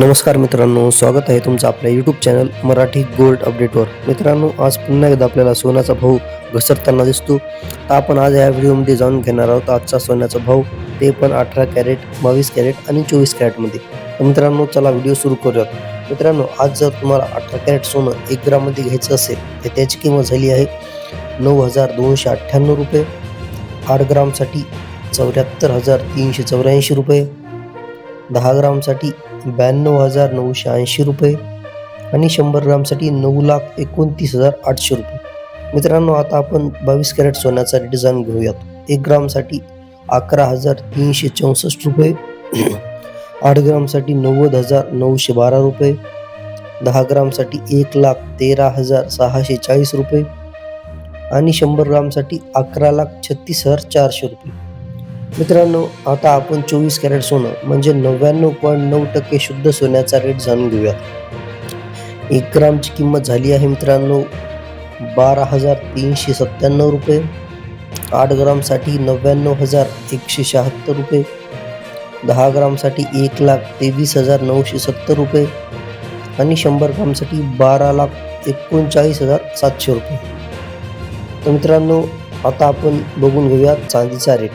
नमस्कार मित्रांनो स्वागत आहे तुमचं आपल्या यूट्यूब चॅनल मराठी गोल्ड अपडेटवर मित्रांनो आज पुन्हा एकदा आपल्याला सोन्याचा भाव घसरताना दिसतो. तर आपण आज या व्हिडिओमध्ये जाऊन घेणार आहोत आजचा सोन्याचा भाव. ते पण अठरा कॅरेट बावीस कॅरेट आणि चोवीस कॅरेटमध्ये. तर मित्रांनो चला व्हिडिओ सुरू करूयात. मित्रांनो आज जर तुम्हाला अठरा कॅरेट सोनं एक ग्राममध्ये घ्यायचं असेल तर त्याची किंमत झाली आहे नऊ हजार दोनशे अठ्ठ्याण्णव रुपये. आठ ग्रामसाठी चौऱ्याहत्तर हजार तीनशे चौऱ्याऐंशी रुपये. दहा ग्रामसाठी ब्याण्णव हजार नऊशे ऐंशी रुपये आणि शंभर ग्रामसाठी नऊ लाख एकोणतीस हजार आठशे रुपये. मित्रांनो आता आपण बावीस कॅरेट सोन्याचा डिझाईन घेऊयात. एक ग्रामसाठी अकरा हजार तीनशे चौसष्ट रुपये आठ ग्रामसाठी नव्वद हजार नऊशे बारा रुपये दहा ग्रामसाठी एक लाख तेरा हजार सहाशे चाळीस रुपये आणि शंभर ग्रामसाठी अकरा लाख छत्तीस हजार चारशे रुपये. मित्रांनो आता आपण चोवीस कॅरेट सोनं म्हणजे नव्याण्णव पॉईंट नऊ टक्के शुद्ध सोन्याचा रेट जाणून घेऊया एक ग्रामची किंमत झाली आहे मित्रांनो बारा हजार तीनशे सत्त्याण्णव रुपये. आठ ग्रामसाठी नव्याण्णव हजार एकशे शहात्तर रुपये. दहा ग्रामसाठी एक लाख तेवीस हजार नऊशे सत्तर रुपये. आणि शंभर ग्रामसाठी बारा लाख एकोणचाळीस हजार सातशे रुपये. तर मित्रांनो आता आपण बघून घेऊया चांदीचा रेट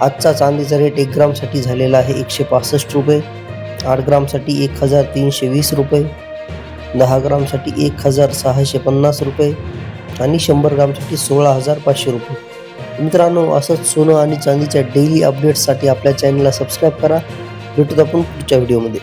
आजचा चांदीचा रेट एक ग्रामसाठी झालेला आहे एकशे पासष्ट रुपये. आठ ग्रामसाठी एक हजार तीनशे वीस रुपये. दहा ग्रामसाठी एक हजार सहाशे पन्नास रुपये. आणि शंभर ग्रामसाठी सोळा हजार पाचशे रुपये. मित्रांनो असंच सोनं आणि चांदीच्या डेली अपडेट्ससाठी आपल्या चॅनलला सबस्क्राईब करा. भेटूत आपण पुढच्या व्हिडिओमध्ये